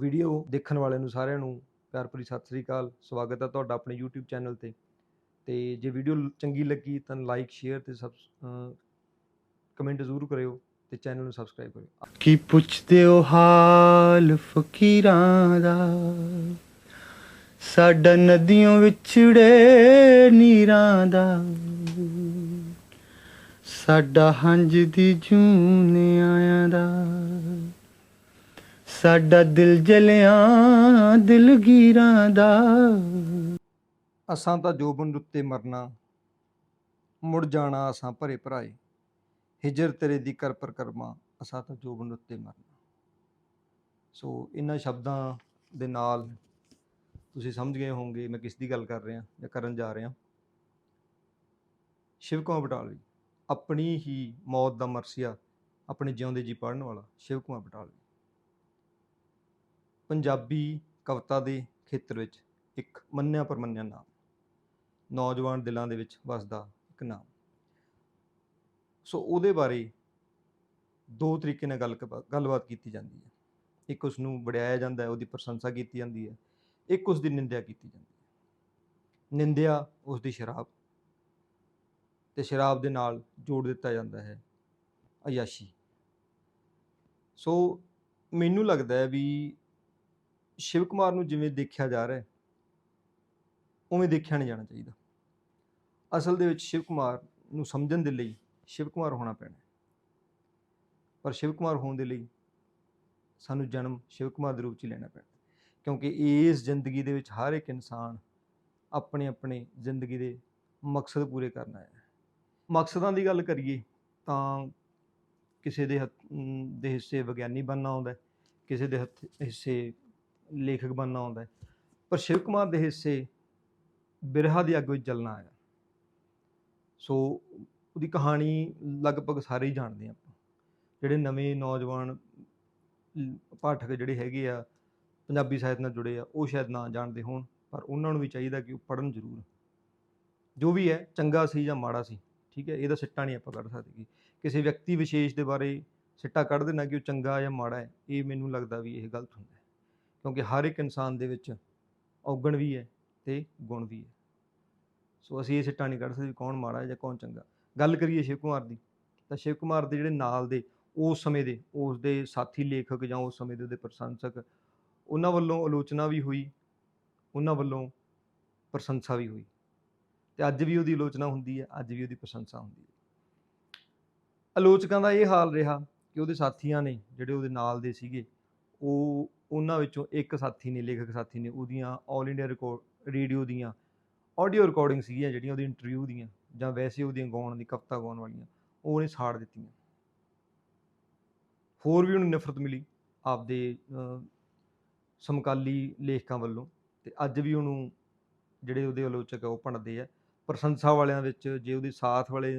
Video ਦੇਖਣ ਵਾਲਿਆਂ ਨੂੰ ਸਾਰਿਆਂ ਨੂੰ ਪਿਆਰ ਭਰੀ ਸਤਿ ਸ੍ਰੀ ਅਕਾਲ। ਸਵਾਗਤ ਹੈ ਤੁਹਾਡਾ ਆਪਣੇ YouTube ਚੈਨਲ ਤੇ। ਤੇ ਜੇ ਵੀਡੀਓ ਚੰਗੀ ਲੱਗੀ ਤਾਂ ਲਾਈਕ ਸ਼ੇਅਰ ਤੇ ਸਬ ਕਮੈਂਟ ਜ਼ਰੂਰ ਕਰਿਓ ਤੇ ਚੈਨਲ ਨੂੰ ਸਬਸਕ੍ਰਾਈਬ ਕਰਿਓ। ਕੀ ਪੁੱਛਦੇ ਹੋ ਹਾਲ ਫਕੀਰਾਂ ਦਾ? ਸਾਡਾ ਨਦੀਆਂ ਵਿਛੜੇ ਨੀਰਾਂ ਦਾ। ਸਾਡਾ ਹੰਝ ਦੀ ਜੂਨ ਆਇਆਂ ਦਾ। ਸਾਡਾ ਦਿਲ ਜਲਿਆਂ ਦਿਲਗੀਰਾਂ ਦਾ। ਅਸਾਂ ਤਾਂ ਜੋਬਨ ਉੱਤੇ ਮਰਨਾ, ਮੁੜ ਜਾਣਾ ਅਸਾਂ ਭਰੇ ਭਰਾਏ। ਹਿਜਰ ਤੇਰੇ ਦੀ ਕਰ ਪਰ ਕਰਮਾ ਅਸਾਂ ਤਾਂ ਜੋਬਨ ਉੱਤੇ ਮਰਨਾ। ਸੋ ਇਹਨਾਂ ਸ਼ਬਦਾਂ ਦੇ ਨਾਲ ਤੁਸੀਂ ਸਮਝ ਗਏ ਹੋਵੋਗੇ ਮੈਂ ਕਿਸ ਦੀ ਗੱਲ ਕਰ ਰਿਹਾ ਜਾਂ ਕਰਨ ਜਾ ਰਿਹਾ। ਸ਼ਿਵ ਕੁਮਾਰ ਬਟਾਲਵੀ, ਆਪਣੀ ਹੀ ਮੌਤ ਦਾ ਮਰਸੀਆ, ਆਪਣੇ ਜਿਉਂਦੇ ਜੀ ਪੜਨ ਵਾਲਾ ਸ਼ਿਵ ਕੁਮਾਰ ਬਟਾਲਵੀ। ਪੰਜਾਬੀ ਕਵਿਤਾ ਦੇ ਖੇਤਰ ਵਿੱਚ ਇੱਕ ਮੰਨਿਆ ਪਰਮੰਨਿਆ ਨਾਮ। ਨੌਜਵਾਨ ਦਿਲਾਂ ਦੇ ਵਿੱਚ ਵਸਦਾ ਇੱਕ ਨਾਮ। ਸੋ ਉਹਦੇ ਬਾਰੇ ਦੋ ਤਰੀਕੇ ਨਾਲ ਗੱਲ ਗੱਲਬਾਤ ਕੀਤੀ ਜਾਂਦੀ ਹੈ। ਇੱਕ ਉਸ ਨੂੰ ਵਡਿਆਇਆ ਜਾਂਦਾ ਹੈ, ਉਹਦੀ ਪ੍ਰਸ਼ੰਸਾ ਕੀਤੀ ਜਾਂਦੀ ਹੈ। ਇੱਕ ਉਸ ਦੀ ਨਿੰਦਿਆ ਕੀਤੀ ਜਾਂਦੀ ਹੈ। ਨਿੰਦਿਆ ਉਸ ਦੀ ਸ਼ਰਾਬ ਤੇ ਸ਼ਰਾਬ ਦੇ ਨਾਲ ਜੋੜ ਦਿੱਤਾ ਜਾਂਦਾ ਹੈ, ਅਯਾਸ਼ੀ। ਸੋ ਮੈਨੂੰ ਲੱਗਦਾ ਹੈ ਵੀ ਸ਼ਿਵ ਕੁਮਾਰ ਨੂੰ ਜਿਵੇਂ ਦੇਖਿਆ ਜਾ ਰਿਹਾ ਹੈ, ਉਵੇਂ ਦੇਖਿਆ ਨਹੀਂ ਜਾਣਾ ਚਾਹੀਦਾ। ਅਸਲ ਦੇ ਵਿੱਚ ਸ਼ਿਵ ਕੁਮਾਰ ਨੂੰ ਸਮਝਣ ਦੇ ਲਈ ਸ਼ਿਵ ਕੁਮਾਰ ਹੋਣਾ ਪੈਣਾ ਪਰ ਸ਼ਿਵ ਕੁਮਾਰ ਹੋਣ ਦੇ ਲਈ ਸਾਨੂੰ ਜਨਮ ਸ਼ਿਵ ਕੁਮਾਰ ਦੇ ਰੂਪ 'ਚ ਲੈਣਾ ਪੈਣਾ ਕਿਉਂਕਿ ਇਸ ਜ਼ਿੰਦਗੀ ਦੇ ਵਿੱਚ ਹਰ ਇੱਕ ਇਨਸਾਨ ਆਪਣੇ ਆਪਣੇ ਜ਼ਿੰਦਗੀ ਦੇ ਮਕਸਦ ਪੂਰੇ ਕਰਨਾ ਹੈ। ਮਕਸਦਾਂ ਦੀ ਗੱਲ ਕਰੀਏ ਤਾਂ ਕਿਸੇ ਦੇ ਹੱਥ ਦੇ ਹਿੱਸੇ ਵਿਗਿਆਨੀ ਬਣਨਾ ਆਉਂਦਾ ਕਿਸੇ ਦੇ ਹੱਥ, ਹਿੱਸੇ ਲੇਖਕ ਬਣਨਾ ਆਉਂਦਾ ਹੈ। ਪਰ ਸ਼ਿਵ ਕੁਮਾਰ ਦੇ ਹਿੱਸੇ ਬਿਰਹਾ ਦੀ ਅੱਗ ਵਿੱਚ ਜਲਣਾ ਆਇਆ। ਸੋ ਉਹਦੀ ਕਹਾਣੀ ਲਗਭਗ ਸਾਰੇ ਹੀ ਜਾਣਦੇ ਹਾਂ ਆਪਾਂ। ਜਿਹੜੇ ਨਵੇਂ ਨੌਜਵਾਨ ਪਾਠਕ ਜਿਹੜੇ ਹੈਗੇ ਆ, ਪੰਜਾਬੀ ਸਾਹਿਤ ਨਾਲ ਜੁੜੇ ਆ, ਉਹ ਸ਼ਾਇਦ ਨਾ ਜਾਣਦੇ ਹੋਣ, ਪਰ ਉਹਨਾਂ ਨੂੰ ਵੀ ਚਾਹੀਦਾ ਕਿ ਉਹ ਪੜ੍ਹਨ ਜ਼ਰੂਰ। ਜੋ ਵੀ ਹੈ, ਚੰਗਾ ਸੀ ਜਾਂ ਮਾੜਾ ਸੀ, ਠੀਕ ਹੈ, ਇਹਦਾ ਸਿੱਟਾ ਨਹੀਂ ਆਪਾਂ ਕੱਢ ਸਕਦੇ ਕਿਸੇ ਵਿਅਕਤੀ ਵਿਸ਼ੇਸ਼ ਦੇ ਬਾਰੇ ਸਿੱਟਾ ਕੱਢ ਦੇਣਾ ਕਿ ਉਹ ਚੰਗਾ ਜਾਂ ਮਾੜਾ ਹੈ, ਇਹ ਮੈਨੂੰ ਲੱਗਦਾ ਵੀ ਇਹ ਗਲਤ ਹੁੰਦਾ ਹੈ। ਕਿਉਂਕਿ ਹਰ ਇੱਕ ਇਨਸਾਨ ਦੇ ਵਿੱਚ ਔਗਣ ਵੀ ਹੈ ਤੇ ਗੁਣ ਵੀ ਹੈ। ਸੋ ਅਸੀਂ ਇਹ ਸਿੱਟਾ ਨਹੀਂ ਕੱਢ ਸਕਦੇ ਵੀ ਕੌਣ ਮਾੜਾ ਹੈ ਜਾਂ ਕੌਣ ਚੰਗਾ। ਗੱਲ ਕਰੀਏ ਸ਼ਿਵ ਕੁਮਾਰ ਦੀ, ਤਾਂ ਸ਼ਿਵ ਕੁਮਾਰ ਦੇ ਜਿਹੜੇ ਨਾਲ ਦੇ, ਉਸ ਸਮੇਂ ਦੇ, ਉਸ ਦੇ ਸਾਥੀ ਲੇਖਕ ਜਾਂ ਉਸ ਸਮੇਂ ਦੇ ਉਹਦੇ ਪ੍ਰਸ਼ੰਸਕ, ਉਹਨਾਂ ਵੱਲੋਂ ਆਲੋਚਨਾ ਵੀ ਹੋਈ, ਉਹਨਾਂ ਵੱਲੋਂ ਪ੍ਰਸ਼ੰਸਾ ਵੀ ਹੋਈ। ਤੇ ਅੱਜ ਵੀ ਉਹਦੀ ਆਲੋਚਨਾ ਹੁੰਦੀ ਹੈ, ਅੱਜ ਵੀ ਉਹਦੀ ਪ੍ਰਸ਼ੰਸਾ ਹੁੰਦੀ ਹੈ। ਆਲੋਚਕਾਂ ਦਾ ਇਹ ਹਾਲ ਰਿਹਾ ਕਿ ਉਹਦੇ ਸਾਥੀਆਂ ਨੇ ਜਿਹੜੇ ਉਹਦੇ ਨਾਲ ਦੇ ਸੀਗੇ, ਉਹ ਉਹਨਾਂ ਵਿੱਚੋਂ ਇੱਕ ਸਾਥੀ ਨੇ, ਲੇਖਕ ਸਾਥੀ ਨੇ ਉਹਦੀਆਂ 올 ਇੰਡੀਆ ਰਿਕਾਰਡ ਰੇਡੀਓ ਦੀਆਂ ਆਡੀਓ ਰਿਕਾਰਡਿੰਗ ਸੀਗੀਆਂ ਜਿਹੜੀਆਂ ਉਹਦੀ ਇੰਟਰਵਿਊ ਦੀਆਂ ਜਾਂ ਵੈਸੇ ਉਹਦੀਆਂ ਗਾਉਣ ਦੀ, ਕਵਿਤਾ ਗਾਉਣ ਵਾਲੀਆਂ, ਉਹ ਉਹਨੇ ਸਾੜ ਦਿੱਤੀਆਂ। ਹੋਰ ਵੀ ਉਹਨੂੰ ਨਫ਼ਰਤ ਮਿਲੀ ਆਪਦੇ ਸਮਕਾਲੀ ਲੇਖਕਾਂ ਵੱਲੋਂ ਤੇ ਅੱਜ ਵੀ ਉਹਨੂੰ ਜਿਹੜੇ ਉਹਦੇ ਆਲੋਚਕ ਆ, ਉਹ ਭੰਡਦੇ ਆ। ਪ੍ਰਸ਼ੰਸਾ ਵਾਲਿਆਂ ਵਿੱਚ ਜੇ ਉਹਦੇ ਸਾਥ ਵਾਲੇ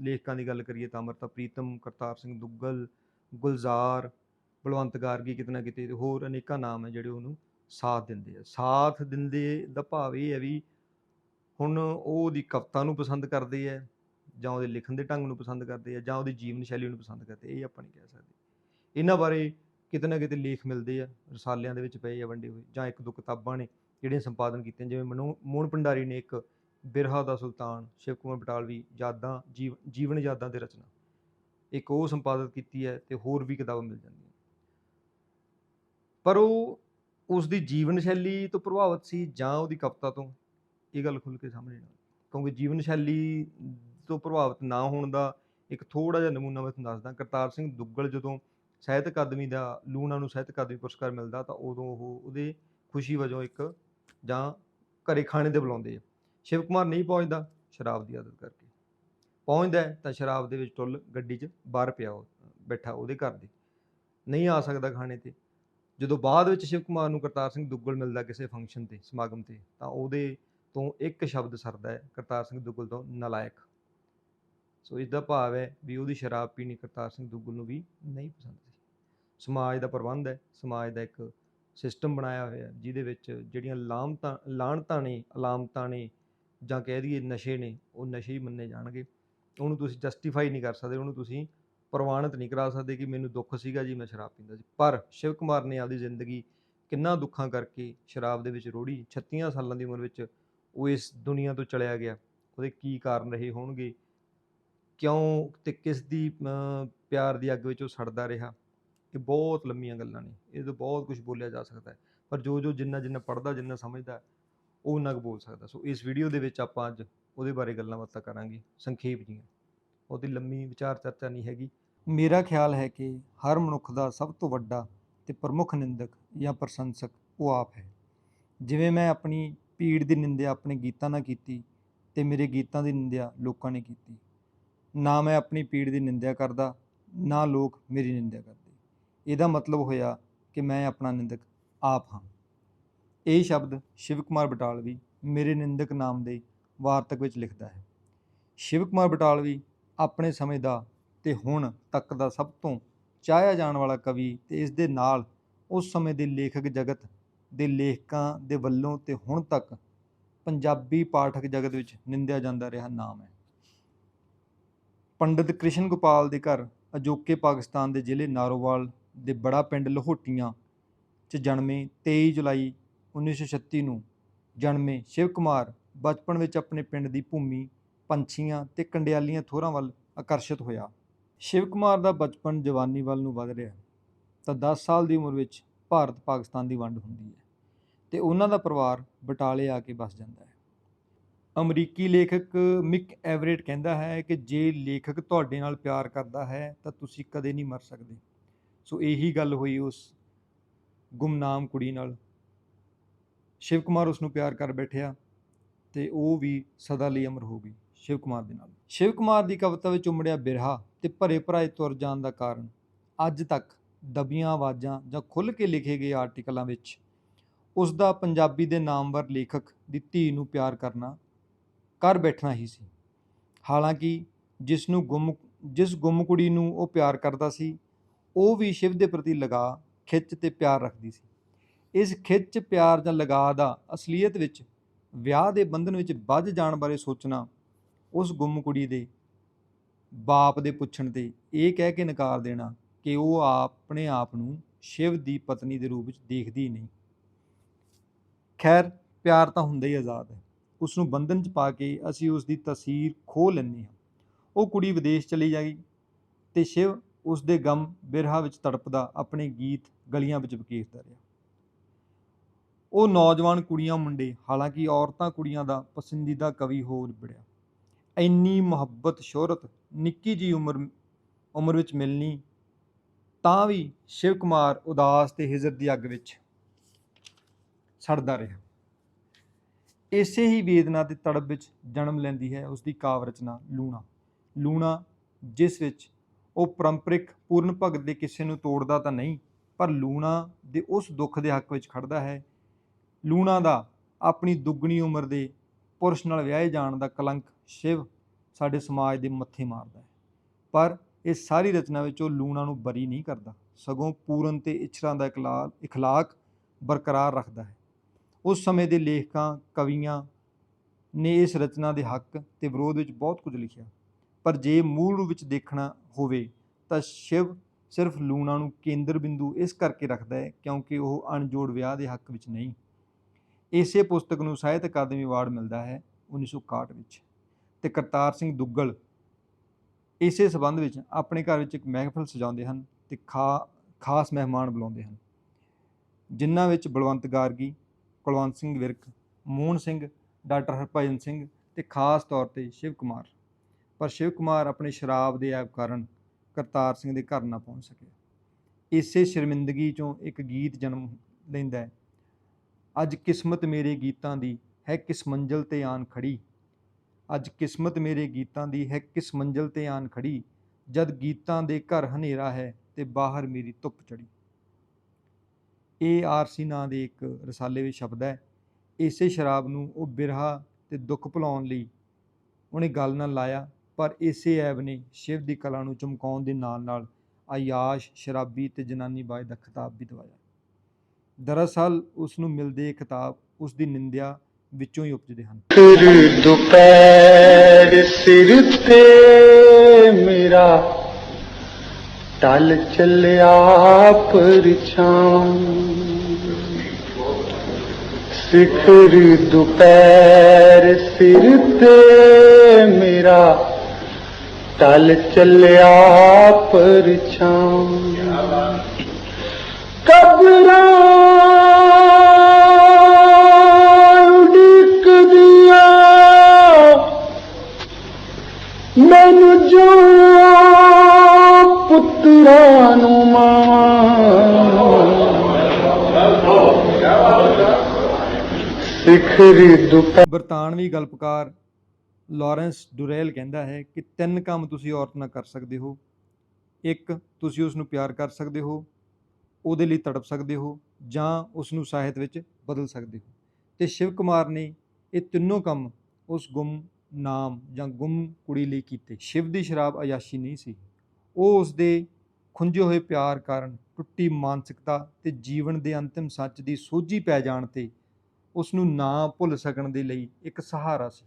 ਲੇਖਕਾਂ ਦੀ ਗੱਲ ਕਰੀਏ ਤਾਂ ਅਮਰਤਾ ਪ੍ਰੀਤਮ, ਕਰਤਾਰ ਸਿੰਘ ਦੁੱਗਲ, ਗੁਲਜ਼ਾਰ ਬਲਵੰਤ ਗਾਰਗੀ ਕਿਤੇ ਨਾ ਕਿਤੇ ਹੋਰ ਅਨੇਕਾਂ ਨਾਮ ਹੈ ਜਿਹੜੇ ਉਹਨੂੰ ਸਾਥ ਦਿੰਦੇ ਆ। ਸਾਥ ਦਿੰਦੇ ਦਾ ਭਾਵ ਇਹ ਹੈ ਵੀ ਹੁਣ ਉਹ ਉਹਦੀ ਕਵਿਤਾ ਨੂੰ ਪਸੰਦ ਕਰਦੇ ਆ ਜਾਂ ਉਹਦੇ ਲਿਖਣ ਦੇ ਢੰਗ ਨੂੰ ਪਸੰਦ ਕਰਦੇ ਆ ਜਾਂ ਉਹਦੀ ਜੀਵਨ ਸ਼ੈਲੀ ਨੂੰ ਪਸੰਦ ਕਰਦੇ ਇਹ ਆਪਾਂ ਨਹੀਂ ਕਹਿ ਸਕਦੇ। ਇਹਨਾਂ ਬਾਰੇ ਕਿਤੇ ਨਾ ਕਿਤੇ ਲੇਖ ਮਿਲਦੇ ਆ, ਰਸਾਲਿਆਂ ਦੇ ਵਿੱਚ ਪਏ ਆ ਵੰਡੇ ਹੋਏ ਜਾਂ ਇੱਕ ਦੋ ਕਿਤਾਬਾਂ ਨੇ ਜਿਹੜੀਆਂ ਸੰਪਾਦਨ ਕੀਤੀਆਂ, ਜਿਵੇਂ ਮਨੋ ਮੋਹਨ ਭੰਡਾਰੀ ਨੇ ਇੱਕ ਬਿਰਹਾ ਦਾ ਸੁਲਤਾਨ, ਸ਼ਿਵ ਕੁਮਾਰ ਬਟਾਲਵੀ ਯਾਦਾਂ, ਜੀਵ, ਜੀਵਨ ਯਾਦਾਂ ਦੇ ਰਚਨਾ। ਇੱਕ ਉਹ ਸੰਪਾਦਿਤ ਕੀਤੀ ਹੈ ਤੇ ਹੋਰ ਵੀ ਕਿਤਾਬਾਂ ਮਿਲ ਜਾਂਦੀਆਂ ਪਰ ਉਹ ਉਸ ਦੀ ਜੀਵਨ ਸ਼ੈਲੀ ਤੋਂ ਪ੍ਰਭਾਵਿਤ ਸੀ ਜਾਂ ਉਹਦੀ ਕਵਿਤਾ ਤੋਂ? ਇਹ ਗੱਲ ਖੁੱਲ ਕੇ ਸਾਹਮਣੇ ਨਾ ਕਿਉਂਕਿ ਜੀਵਨ ਸ਼ੈਲੀ ਤੋਂ ਪ੍ਰਭਾਵਿਤ ਨਾ ਹੋਣ ਦਾ ਇੱਕ ਥੋੜਾ ਜਿਹਾ ਨਮੂਨਾ ਮੈਂ ਤੁਹਾਨੂੰ ਦੱਸਦਾ। ਕਰਤਾਰ ਸਿੰਘ ਦੁੱਗਲ ਜਦੋਂ ਸਾਹਿਤ ਅਕਾਦਮੀ ਦਾ, ਲੂਣਾ ਨੂੰ ਸਾਹਿਤ ਅਕਾਦਮੀ ਪੁਰਸਕਾਰ ਮਿਲਦਾ ਤਾਂ ਉਦੋਂ ਉਹ ਉਹਦੇ ਖੁਸ਼ੀ ਵਜੋਂ ਇੱਕ ਜਾਂ ਘਰੇ ਖਾਣੇ ਦੇ ਬੁਲਾਉਂਦੇ ਆ। ਸ਼ਿਵ ਕੁਮਾਰ ਨਹੀਂ ਪਹੁੰਚਦਾ, ਸ਼ਰਾਬ ਦੀ ਆਦਤ ਕਰਕੇ। ਪਹੁੰਚਦਾ ਤਾਂ ਸ਼ਰਾਬ ਦੇ ਵਿੱਚ ਟੁੱਲ ਗੱਡੀ 'ਚ ਬਾਹਰ ਪਿਆ ਬੈਠਾ ਉਹਦੇ ਘਰ ਦੇ। ਨਹੀਂ ਆ ਸਕਦਾ ਖਾਣੇ ਤੇ। ਜਦੋਂ ਬਾਅਦ ਵਿੱਚ ਸ਼ਿਵ ਕੁਮਾਰ ਨੂੰ ਕਰਤਾਰ ਸਿੰਘ ਦੁੱਗਲ ਮਿਲਦਾ ਕਿਸੇ ਫੰਕਸ਼ਨ ਤੇ ਸਮਾਗਮ ਤੇ ਤਾਂ ਉਹਦੇ ਤੋਂ ਇੱਕ ਸ਼ਬਦ ਸਰਦਾ ਹੈ ਕਰਤਾਰ ਸਿੰਘ ਦੁੱਗਲ ਤੋਂ ਨਲਾਇਕ। ਸੋ ਇਸ ਦਾ ਭਾਵ ਹੈ ਵੀ ਉਹਦੀ ਸ਼ਰਾਬ ਪੀਣੀ ਕਰਤਾਰ ਸਿੰਘ ਦੁੱਗਲ ਨੂੰ ਵੀ ਨਹੀਂ ਪਸੰਦ ਸੀ। ਸਮਾਜ ਦਾ ਪ੍ਰਬੰਧ ਹੈ ਸਮਾਜ ਦਾ ਇੱਕ ਸਿਸਟਮ ਬਣਾਇਆ ਹੋਇਆ ਹੈ, ਜਿਹਦੇ ਵਿੱਚ ਜਿਹੜੀਆਂ ਲਾਮਤਾਂ ਲਾਹਣਤਾਂ ਨੇ ਅਲਾਮਤਾਂ ਨੇ ਜਾਂ ਕਹਿ ਦਈਏ ਨਸ਼ੇ ਨੇ ਉਹ ਨਸ਼ੇ ਹੀ ਮੰਨੇ ਜਾਣਗੇ। ਉਹਨੂੰ ਤੁਸੀਂ ਜਸਟੀਫਾਈ ਨਹੀਂ ਕਰ ਸਕਦੇ ਉਹਨੂੰ ਤੁਸੀਂ ਪ੍ਰਵਾਨਿਤ ਨਹੀਂ ਕਰਾ ਸਕਦੇ ਕਿ ਮੈਨੂੰ ਦੁੱਖ ਸੀਗਾ ਜੀ ਮੈਂ ਸ਼ਰਾਬ ਪੀਂਦਾ ਸੀ। ਪਰ ਸ਼ਿਵ ਕੁਮਾਰ ਨੇ ਆਪਦੀ ਜ਼ਿੰਦਗੀ ਕਿੰਨਾ ਦੁੱਖਾਂ ਕਰਕੇ ਸ਼ਰਾਬ ਦੇ ਵਿੱਚ ਰੋੜੀ 36 ਸਾਲਾਂ ਦੀ ਉਮਰ ਵਿੱਚ ਉਹ ਇਸ ਦੁਨੀਆ ਤੋਂ ਚਲਿਆ ਗਿਆ। ਉਹਦੇ ਕੀ ਕਾਰਨ ਰਹੇ ਹੋਣਗੇ? ਕਿਉਂ ਤੇ ਕਿਸ ਦੀ ਪਿਆਰ ਦੀ ਅੱਗ ਵਿੱਚ ਉਹ ਸੜਦਾ ਰਿਹਾ? ਇਹ ਬਹੁਤ ਲੰਮੀਆਂ ਗੱਲਾਂ ਨੇ। ਇਹ ਤੋਂ ਬਹੁਤ ਕੁਝ ਬੋਲਿਆ ਜਾ ਸਕਦਾ ਹੈ। ਪਰ ਜੋ ਜੋ ਜਿੰਨਾ ਜਿੰਨਾ ਪੜਦਾ ਜਿੰਨਾ ਸਮਝਦਾ ਹੈ, ਉਹ ਉਨਾ ਕੁ ਬੋਲ ਸਕਦਾ। ਸੋ ਇਸ ਵੀਡੀਓ ਦੇ ਵਿੱਚ ਆਪਾਂ ਅੱਜ ਉਹਦੇ ਬਾਰੇ ਗੱਲਾਂ ਬਾਤਾਂ ਕਰਾਂਗੇ। ਸੰਖੇਪ ਜੀਆਂ। ਉਹਦੀ ਲੰਮੀ ਵਿਚਾਰ ਚਰਚਾ ਨਹੀਂ ਹੈਗੀ। ਮੇਰਾ ਖਿਆਲ ਹੈ ਕਿ ਹਰ ਮਨੁੱਖ ਦਾ ਸਭ ਤੋਂ ਵੱਡਾ ਤੇ ਪ੍ਰਮੁੱਖ ਨਿੰਦਕ ਜਾਂ ਪ੍ਰਸ਼ੰਸਕ ਉਹ ਆਪ ਹੈ। ਜਿਵੇਂ ਮੈਂ ਆਪਣੀ ਪੀੜ ਦੀ ਨਿੰਦਿਆ ਆਪਣੇ ਗੀਤਾਂ ਨਾਲ ਕੀਤੀ ਤੇ ਮੇਰੇ ਗੀਤਾਂ ਦੀ ਨਿੰਦਿਆ ਲੋਕਾਂ ਨੇ ਕੀਤੀ। ਨਾ ਮੈਂ ਆਪਣੀ ਪੀੜ ਦੀ ਨਿੰਦਿਆ ਕਰਦਾ, ਨਾ ਲੋਕ ਮੇਰੀ ਨਿੰਦਿਆ ਕਰਦੇ। ਇਹਦਾ ਮਤਲਬ ਹੋਇਆ ਕਿ ਮੈਂ ਆਪਣਾ ਨਿੰਦਕ ਆਪ ਹਾਂ। ਇਹ ਸ਼ਬਦ ਸ਼ਿਵ ਕੁਮਾਰ ਬਟਾਲਵੀ ਮੇਰੇ ਨਿੰਦਕ ਨਾਮ ਦੇ ਵਾਰਤਕ ਵਿੱਚ ਲਿਖਦਾ ਹੈ। ਸ਼ਿਵ ਕੁਮਾਰ ਬਟਾਲਵੀ ਆਪਣੇ ਸਮੇਂ ਦਾ ਤੇ ਹੁਣ ਤੱਕ ਦਾ ਸਭ ਤੋਂ ਚਾਹਿਆ ਜਾਣ ਵਾਲਾ ਕਵੀ ਤੇ ਇਸ ਦੇ ਨਾਲ ਉਸ ਸਮੇਂ ਦੇ ਲੇਖਕ ਜਗਤ ਦੇ ਲੇਖਕਾਂ ਦੇ ਵੱਲੋਂ ਤੇ ਹੁਣ ਤੱਕ ਪੰਜਾਬੀ ਪਾਠਕ ਜਗਤ ਵਿੱਚ ਨਿੰਦਿਆ ਜਾਂਦਾ ਰਿਹਾ ਨਾਮ ਹੈ। ਪੰਡਿਤ ਕ੍ਰਿਸ਼ਨ ਗੋਪਾਲ ਦੇ ਘਰ ਅਜੋਕੇ ਪਾਕਿਸਤਾਨ ਦੇ ਜ਼ਿਲ੍ਹੇ ਨਾਰੋਵਾਲ ਦੇ ਬੜਾ ਪਿੰਡ ਲਹੋਟੀਆਂ 'ਚ ਜਨਮੇ 23 ਜੁਲਾਈ 1936 ਨੂੰ ਜਨਮੇ ਸ਼ਿਵ ਕੁਮਾਰ ਬਚਪਨ ਵਿੱਚ ਆਪਣੇ ਪਿੰਡ ਦੀ ਭੂਮੀ ਪੰਛੀਆਂ ਤੇ ਕੰਡਿਆਲੀਆਂ ਥੋਰਾਂ ਵੱਲ ਆਕਰਸ਼ਿਤ ਹੋਇਆ। ਸ਼ਿਵ ਕੁਮਾਰ ਦਾ ਬਚਪਨ ਜਵਾਨੀ ਵੱਲ ਨੂੰ ਵਧ ਰਿਹਾ ਤਾਂ 10 ਸਾਲ ਦੀ ਉਮਰ ਵਿੱਚ ਭਾਰਤ ਪਾਕਿਸਤਾਨ ਦੀ ਵੰਡ ਹੁੰਦੀ ਹੈ ਤੇ ਉਹਨਾਂ ਦਾ ਪਰਿਵਾਰ ਬਟਾਲੇ ਆ ਕੇ ਵਸ ਜਾਂਦਾ ਹੈ। ਅਮਰੀਕੀ ਲੇਖਕ ਮਿਕ ਐਵਰੇਟ ਕਹਿੰਦਾ ਹੈ ਕਿ ਜੇ ਲੇਖਕ ਤੁਹਾਡੇ ਨਾਲ ਪਿਆਰ ਕਰਦਾ ਹੈ, ਤਾਂ ਤੁਸੀਂ ਕਦੇ ਨਹੀਂ ਮਰ ਸਕਦੇ। ਸੋ ਇਹੀ ਗੱਲ ਹੋਈ ਉਸ ਗੁੰਮਨਾਮ ਕੁੜੀ ਨਾਲ। ਸ਼ਿਵ ਕੁਮਾਰ ਉਸ ਨੂੰ ਪਿਆਰ ਕਰ ਬੈਠਿਆ ਤੇ ਉਹ ਵੀ ਸਦਾ ਲਈ ਅਮਰ ਹੋ ਗਈ। ਸ਼ਿਵ ਕੁਮਾਰ ਦੇ ਨਾਲ। ਸ਼ਿਵ ਕੁਮਾਰ ਦੀ ਕਵਿਤਾ ਵਿੱਚ ਉਮੜਿਆ ਬਿਰਹਾ ਤੇ ਭਰੇ ਭਰਾਏ ਤੁਰ ਜਾਣ ਦਾ ਕਾਰਨ। ਅੱਜ ਤੱਕ ਦਬੀਆਂ ਆਵਾਜ਼ਾਂ ਜਾਂ ਖੁੱਲ੍ਹ ਕੇ ਲਿਖੇ ਗਏ ਆਰਟੀਕਲਾਂ ਵਿੱਚ ਉਸ ਦਾ ਪੰਜਾਬੀ ਦੇ ਨਾਮਵਰ ਲੇਖਕ ਦੀ ਧੀ ਨੂੰ ਪਿਆਰ ਕਰਨਾ ਕਰ ਬੈਠਣਾ ਹੀ ਸੀ। ਹਾਲਾਂਕਿ ਜਿਸ ਨੂੰ ਗੁੰਮ, ਜਿਸ ਗੁੰਮ ਕੁੜੀ ਨੂੰ ਉਹ ਪਿਆਰ ਕਰਦਾ ਸੀ, ਉਹ ਵੀ ਸ਼ਿਵ ਦੇ ਪ੍ਰਤੀ ਲਗਾ, ਖਿੱਚ ਤੇ ਪਿਆਰ ਰੱਖਦੀ ਸੀ। ਇਸ ਖਿੱਚ, ਪਿਆਰ ਜਾਂ ਲਗਾਅ ਦਾ ਅਸਲੀਅਤ ਵਿੱਚ ਵਿਆਹ ਦੇ ਬੰਧਨ ਵਿੱਚ ਵੱਜ ਜਾਣ ਬਾਰੇ ਸੋਚਣਾ ਉਸ ਗੁੰਮ ਕੁੜੀ ਦੇ ਬਾਪ ਦੇ ਪੁੱਛਣ ਤੇ ਇਹ ਕਹਿ ਕੇ ਨਕਾਰ ਦੇਣਾ ਕਿ ਉਹ ਆਪਣੇ ਆਪ ਨੂੰ ਸ਼ਿਵ ਦੀ ਪਤਨੀ ਦੇ ਰੂਪ ਵਿੱਚ ਦੇਖਦੀ ਨਹੀਂ। ਖੈਰ, ਪਿਆਰ ਤਾਂ ਹੁੰਦਾ ਹੀ ਆਜ਼ਾਦ ਹੈ। ਉਸ ਨੂੰ ਬੰਧਨ 'ਚ ਪਾ ਕੇ ਅਸੀਂ ਉਸ ਦੀ ਤਸਵੀਰ ਖੋਹ ਲੈਂਦੇ ਹਾਂ। ਉਹ ਕੁੜੀ ਵਿਦੇਸ਼ ਚਲੀ ਜਾਈ ਤੇ ਸ਼ਿਵ ਉਸ ਦੇ ਗਮ ਬਿਰਹਾ ਵਿੱਚ ਤੜਪਦਾ ਆਪਣੇ ਗੀਤ ਗਲੀਆਂ ਵਿੱਚ ਵਕੀਰਦਾ ਰਿਹਾ। ਉਹ ਨੌਜਵਾਨ ਕੁੜੀਆਂ ਮੁੰਡੇ ਹਾਲਾਂਕਿ ਔਰਤਾਂ ਕੁੜੀਆਂ ਦਾ ਪਸੰਦੀਦਾ ਕਵੀ ਹੋ ਨਿਬੜਿਆ। ਇੰਨੀ ਮੁਹੱਬਤ, ਸ਼ੋਹਰਤ ਨਿੱਕੀ ਜੀ ਉਮਰ ਉਮਰ ਵਿੱਚ ਮਿਲਣੀ, ਤਾਂ ਵੀ ਸ਼ਿਵ ਕੁਮਾਰ ਉਦਾਸ ਤੇ ਹਿਜਰ ਦੀ ਅੱਗ ਵਿੱਚ ਸੜਦਾ ਰਿਹਾ। ਇਸੇ ਹੀ ਵੇਦਨਾ ਤੇ ਤੜਪ ਵਿੱਚ ਜਨਮ ਲੈਂਦੀ ਹੈ ਉਸ ਦੀ ਕਾਵ ਰਚਨਾ ਲੂਣਾ। ਲੂਣਾ, ਜਿਸ ਵਿੱਚ ਉਹ ਪਰੰਪਰਿਕ ਪੂਰਨ ਭਗਤ ਦੇ ਕਿਸੇ ਨੂੰ ਤੋੜਦਾ ਤਾਂ ਨਹੀਂ, ਪਰ ਲੂਣਾ ਦੇ ਉਸ ਦੁੱਖ ਦੇ ਹੱਕ ਵਿੱਚ ਖੜਦਾ ਹੈ। ਲੂਣਾ ਦਾ ਆਪਣੀ ਦੁੱਗਣੀ ਉਮਰ ਦੇ ਪੁਰਸ਼ ਨਾਲ ਵਿਆਹੇ ਜਾਣ ਦਾ ਕਲੰਕ ਸ਼ਿਵ ਸਾਡੇ ਸਮਾਜ ਦੇ ਮੱਥੇ ਮਾਰਦਾ ਹੈ। ਪਰ ਇਹ ਸਾਰੀ ਰਚਨਾ ਵਿੱਚ ਉਹ ਲੂਣਾ ਨੂੰ ਬਰੀ ਨਹੀਂ ਕਰਦਾ। ਸਗੋਂ ਪੂਰਨ ਤੇ ਇਛਰਾਂ ਦਾ ਇਖਲਾਕ ਇਖਲਾਕ ਬਰਕਰਾਰ ਰੱਖਦਾ ਹੈ। ਉਸ ਸਮੇਂ ਦੇ ਲੇਖਕਾਂ, ਕਵੀਆਂ ਨੇ ਇਸ ਰਚਨਾ ਦੇ ਹੱਕ ਤੇ ਵਿਰੋਧ ਵਿੱਚ ਬਹੁਤ ਕੁਝ ਲਿਖਿਆ। ਪਰ ਜੇ ਮੂਲ ਰੂਪ ਵਿੱਚ ਦੇਖਣਾ ਹੋਵੇ ਤਾਂ ਸ਼ਿਵ ਸਿਰਫ ਲੂਣਾ ਨੂੰ ਕੇਂਦਰ ਬਿੰਦੂ ਇਸ ਕਰਕੇ ਰੱਖਦਾ ਹੈ ਕਿਉਂਕਿ ਉਹ ਅਣਜੋੜ ਵਿਆਹ ਦੇ ਹੱਕ ਵਿੱਚ ਨਹੀਂ। ਇਸੇ ਪੁਸਤਕ ਨੂੰ ਸਾਹਿਤ ਅਕਾਦਮੀ ਅਵਾਰਡ ਮਿਲਦਾ ਹੈ 1961 ਵਿੱਚ। ਤੇ ਕਰਤਾਰ ਸਿੰਘ ਦੁੱਗਲ ਇਸੇ ਸਬੰਧ ਵਿੱਚ ਆਪਣੇ ਘਰ ਵਿੱਚ ਇੱਕ ਮਹਿਫਲ ਸਜਾਉਂਦੇ ਹਨ ਤੇ ਖਾ, ਖਾਸ ਮਹਿਮਾਨ ਬੁਲਾਉਂਦੇ ਹਨ। ਜਿਨ੍ਹਾਂ ਵਿੱਚ ਬਲਵੰਤ ਗਾਰਗੀ, ਕੁਲਵੰਤ ਸਿੰਘ ਵਿਰਕ, ਮੋਹਨ ਸਿੰਘ, ਡਾਕਟਰ ਹਰਭਜਨ ਸਿੰਘ ਤੇ ਖਾਸ ਤੌਰ ਤੇ ਸ਼ਿਵ ਕੁਮਾਰ। ਪਰ ਸ਼ਿਵ ਕੁਮਾਰ ਆਪਣੇ ਸ਼ਰਾਬ ਦੇ ਐਬ ਕਾਰਨ ਕਰਤਾਰ ਸਿੰਘ ਦੇ ਘਰ ਨਾ ਪਹੁੰਚ ਸਕਿਆ ਇਸੇ ਸ਼ਰਮਿੰਦਗੀ ਚੋਂ ਇੱਕ ਗੀਤ ਜਨਮ ਲੈਂਦਾ ਹੈ। ਅੱਜ ਕਿਸਮਤ ਮੇਰੇ ਗੀਤਾਂ ਦੀ ਹੈ ਕਿਸ ਮੰਜ਼ਲ ਤੇ ਆਨ ਖੜੀ। ਅੱਜ ਕਿਸਮਤ ਮੇਰੇ ਗੀਤਾਂ ਦੀ ਹੈ ਕਿਸ ਮੰਜ਼ਲ ਤੇ ਆਨ ਖੜੀ। ਜਦ ਗੀਤਾਂ ਦੇ ਘਰ ਹਨੇਰਾ ਹੈ ਤੇ ਬਾਹਰ ਮੇਰੀ ਧੁੱਪ ਚੜੀ ਇਹ ਆਰਸੀ ਨਾਂ ਦੇ ਇੱਕ ਰਸਾਲੇ ਵਿੱਚ ਸ਼ਬਦ ਹੈ। ਇਸੇ ਸ਼ਰਾਬ ਨੂੰ ਉਹ ਬਿਰਹਾ ਤੇ ਦੁੱਖ ਭੁਲਾਉਣ ਲਈ ਉਹਨੇ ਗੱਲ ਨਾਲ ਲਾਇਆ, ਪਰ ਇਸੇ ਐਬ ਨੇ ਸ਼ਿਵ ਦੀ ਕਲਾ ਨੂੰ ਚਮਕਾਉਣ ਦੇ ਨਾਲ ਨਾਲ ਆਯਾਸ਼, ਸ਼ਰਾਬੀ ਤੇ ਜਨਾਨੀ ਬਾਜ ਦਾ ਖਿਤਾਬ ਵੀ ਦਵਾਇਆ ਦਰਅਸਲ ਉਸ ਨੂੰ ਮਿਲਦੇ ਇਹ ਖਿਤਾਬ ਉਸ ਦੀ ਨਿੰਦਿਆ ਵਿੱਚੋਂ ਹੀ ਉਪਜਦੇ ਹਨ। ਫਿਰ ਦੁਪਹਿਰ ਸਿਰ ਤੇ ਮੇਰਾ ਟਲ ਚੱਲਿਆ ਪਰਛਾਵਾਂ ਸਿਖਰ ਦੁਪਹਿਰ ਸਿਰ ਤੇ ਮੇਰਾ ਟਲ ਚੱਲਿਆ ਪਰਛਾਂ ਸਿਖਰ ਦੁਪਹਿਰ ਬਰਤਾਨਵੀ ਗਲਪਕਾਰ ਲਾਰੈਂਸ ਡੁਰੇਲ ਕਹਿੰਦਾ ਹੈ ਕਿ ਤਿੰਨ ਕੰਮ ਤੁਸੀਂ ਔਰਤ ਨਾਲ ਕਰ ਸਕਦੇ ਹੋ। ਇੱਕ, ਤੁਸੀਂ ਉਸ ਨੂੰ ਪਿਆਰ ਕਰ ਸਕਦੇ ਹੋ, ਉਹਦੇ ਲਈ ਤੜਪ ਸਕਦੇ ਹੋ, ਜਾਂ ਉਸ ਨੂੰ ਸਾਹਿਤ ਵਿੱਚ ਬਦਲ ਸਕਦੇ ਹੋ। ਤੇ ਸ਼ਿਵ ਕੁਮਾਰ ਨੇ ਇਹ ਤਿੰਨੋਂ ਕੰਮ ਉਸ ਗੁੰਮ ਨਾਮ ਜਾਂ ਗੁੰਮ ਕੁੜੀ ਲਈ ਕੀਤੇ। ਸ਼ਿਵ ਦੀ ਸ਼ਰਾਬ ਅਯਾਸ਼ੀ ਨਹੀਂ ਸੀ। ਉਹ ਉਸ ਦੇ ਖੁੰਝੇ ਹੋਏ ਪਿਆਰ ਕਾਰਨ ਟੁੱਟੀ ਮਾਨਸਿਕਤਾ ਤੇ ਜੀਵਨ ਦੇ ਅੰਤਿਮ ਸੱਚ ਦੀ ਸੋਝੀ ਪੈ ਜਾਣ ਤੇ ਉਸ ਨੂੰ ਨਾ ਭੁੱਲ ਸਕਣ ਦੇ ਲਈ ਇੱਕ ਸਹਾਰਾ ਸੀ।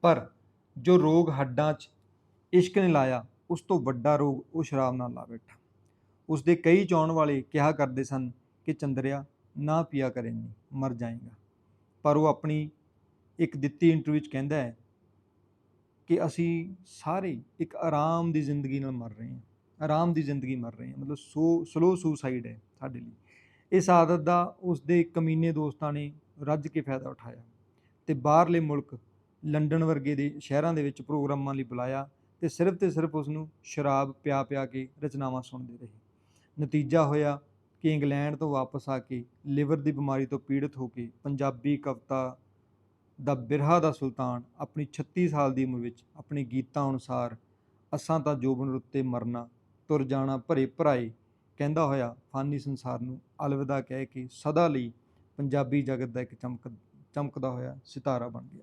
ਪਰ ਜੋ ਰੋਗ ਹੱਡਾਂ 'ਚ ਇਸ਼ਕ ਨੇ ਲਾਇਆ, ਉਸ ਤੋਂ ਵੱਡਾ ਰੋਗ ਉਹ ਸ਼ਰਾਬ ਨਾਲ ਲਾ ਬੈਠਾ। ਉਸ ਦੇ ਕਈ ਚਾਹਣ ਵਾਲੇ ਕਿਹਾ ਕਰਦੇ ਸਨ ਕਿ, ਚੰਦਰਿਆ, ਨਾ ਪੀਆ ਕਰੇਂਗੀ ਮਰ ਜਾਏਗਾ। ਪਰ ਉਹ ਆਪਣੀ ਇੱਕ ਦਿੱਤੀ ਇੰਟਰਵਿਊ 'ਚ ਕਹਿੰਦਾ ਹੈ ਕਿ ਅਸੀਂ ਸਾਰੇ ਇੱਕ ਆਰਾਮ ਦੀ ਜ਼ਿੰਦਗੀ ਨਾਲ ਮਰ ਰਹੇ ਹਾਂ। ਆਰਾਮ ਦੀ ਜ਼ਿੰਦਗੀ ਮਰ ਰਹੇ ਹਾਂ। ਮਤਲਬ ਸੋ ਸਲੋ ਸੁਸਾਈਡ ਹੈ ਸਾਡੇ ਲਈ। ਇਸ ਆਦਤ ਦਾ ਉਸ ਦੇ ਕਮੀਨੇ ਦੋਸਤਾਂ ਨੇ ਰੱਜ ਕੇ ਫਾਇਦਾ ਉਠਾਇਆ ਤੇ ਬਾਹਰਲੇ ਮੁਲਕ ਲੰਡਨ ਵਰਗੇ ਦੇ ਸ਼ਹਿਰਾਂ ਦੇ ਵਿੱਚ ਪ੍ਰੋਗਰਾਮਾਂ ਲਈ ਬੁਲਾਇਆ ਤੇ ਸਿਰਫ ਤੇ ਸਿਰਫ ਉਸ ਨੂੰ ਸ਼ਰਾਬ ਪਿਆ ਪਿਆ ਕੇ ਰਚਨਾਵਾਂ ਸੁਣਦੇ ਰਹੇ। ਨਤੀਜਾ ਹੋਇਆ ਕਿ ਇੰਗਲੈਂਡ ਤੋਂ ਵਾਪਸ ਆ ਕੇ ਲਿਵਰ ਦੀ ਬਿਮਾਰੀ ਤੋਂ ਪੀੜਤ ਹੋ ਕੇ ਪੰਜਾਬੀ ਕਵਿਤਾ ਦਾ ਬਿਰਹਾ ਦਾ ਸੁਲਤਾਨ ਆਪਣੀ 36 ਸਾਲ ਦੀ ਉਮਰ ਵਿੱਚ ਆਪਣੇ ਗੀਤਾਂ ਅਨੁਸਾਰ ਅਸਾਂ ਤਾਂ ਜੋਬਨ ਰੁੱਤੇ ਮਰਨਾ, ਤੁਰ ਜਾਣਾ ਭਰੇ ਭਰਾਏ ਕਹਿੰਦਾ ਹੋਇਆ, ਫਾਨੀ ਸੰਸਾਰ ਨੂੰ ਅਲਵਿਦਾ ਕਹਿ ਕੇ ਸਦਾ ਲਈ ਪੰਜਾਬੀ ਜਗਤ ਦਾ ਇੱਕ ਚਮਕ, ਚਮਕਦਾ ਹੋਇਆ ਸਿਤਾਰਾ ਬਣ ਗਿਆ।